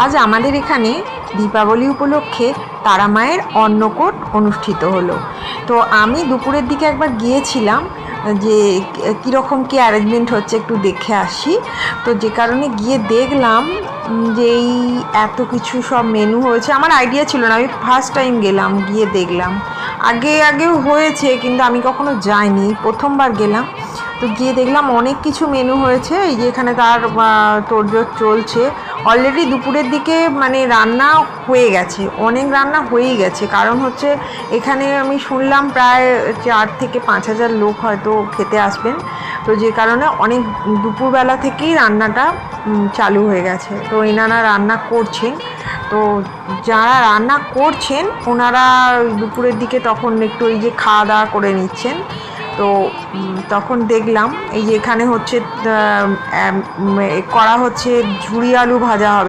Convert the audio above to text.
আজ আমাদের এখানে দীপাবলি উপলক্ষে তারা মায়ের অন্নকূট অনুষ্ঠিত হলো। তো আমি দুপুরের দিকে একবার গিয়েছিলাম, যে কীরকম কী অ্যারেঞ্জমেন্ট হচ্ছে একটু দেখে আসি। তো যে কারণে গিয়ে দেখলাম যে এই এত কিছু সব মেনু হয়েছে। আমার আইডিয়া ছিল না, আমি ফার্স্ট টাইম গেলাম, গিয়ে দেখলাম। আগে, আগেও হয়েছে, কিন্তু আমি কখনো যাইনি, প্রথমবার গেলাম। তো গিয়ে দেখলাম অনেক কিছু মেনু হয়েছে, এই যে এখানে তার তোড়জোড় চলছে। অলরেডি দুপুরের দিকে মানে রান্না হয়ে গেছে, অনেক রান্না হয়েই গেছে। কারণ হচ্ছে এখানে আমি শুনলাম প্রায় চার থেকে পাঁচ হাজার লোক হয়তো খেতে আসবেন। তো যে কারণে অনেক দুপুরবেলা থেকেই রান্নাটা চালু হয়ে গেছে। তো এনারা রান্না করছেন। তো যারা রান্না করছেন, ওনারা দুপুরের দিকে তখন একটু ওই যে খাওয়া দাওয়া করে নিচ্ছেন। তো তখন দেখলাম এই যে এখানে হচ্ছে করা হচ্ছে ঝুড়ি আলু ভাজা হবে।